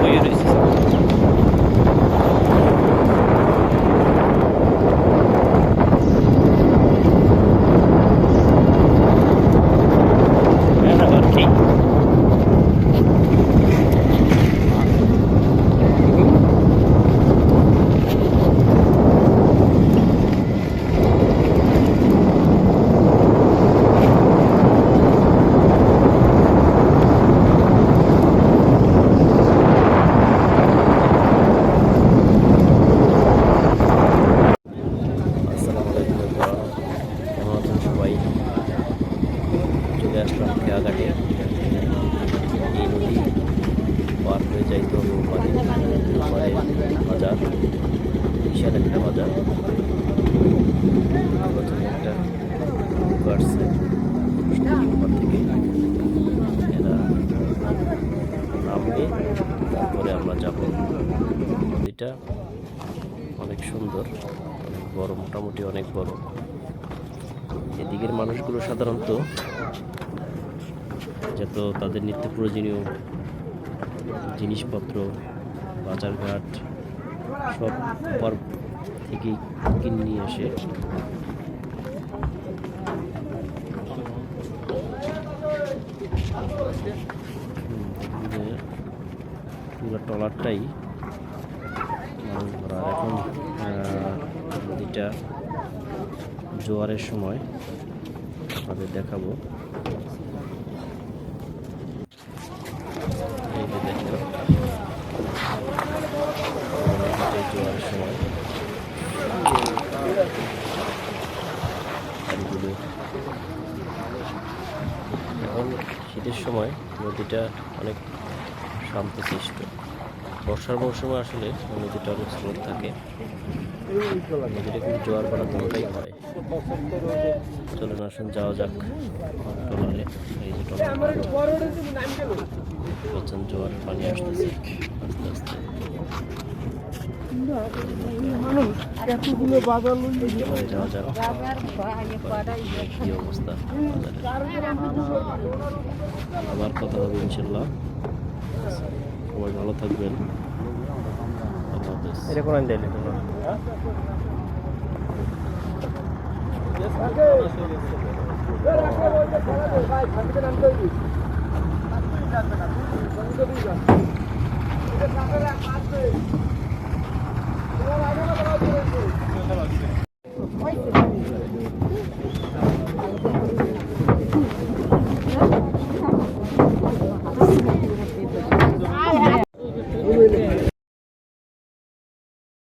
হয়ে চলে খেয়াঘাটে। এই নদী পার হয়ে যাইতে হবে ওপারে। ওপারে বাজার, বিশাল একটা বাজার। একটা ওপার থেকে এরা নামবে, তারপরে আমরা যাব। নদীটা অনেক সুন্দর, অনেক বড়, মোটামুটি অনেক বড়। এদিকের মানুষগুলো সাধারণত যত তাদের নিত্য প্রয়োজনীয় জিনিসপত্র, বাজারঘাট, সব উপর থেকেই কিনে নিয়ে আসে। পুরো ট্রলারটাই এখন নদীটা জোয়ারের সময়, আপনাদের দেখাবো এই যে দেখেন নদীতে জোয়ারের সময় গাড়িগুলো এখন শীতের সময় নদীটা অনেক শান্তশিষ্ট। বর্ষার মৌসুমে আসলে নদীটা অনেক স্রোত থাকে। নদীটা কিন্তু জোয়ার বাড়া দুটোটাই হয়। চলুন আসুন, যাওয়া যাক। ট্রলারে এই যে প্রচণ্ড জোয়ার পানি আসতেছে। আস্তে আস্তে। এতগুলো বাজার কি অবস্থা। আবার কথা হবে ইনশাল্লাহ সবাই ভালো থাকবেন আল্লাহ হাফেজ এটা কোন দিলে তোমরা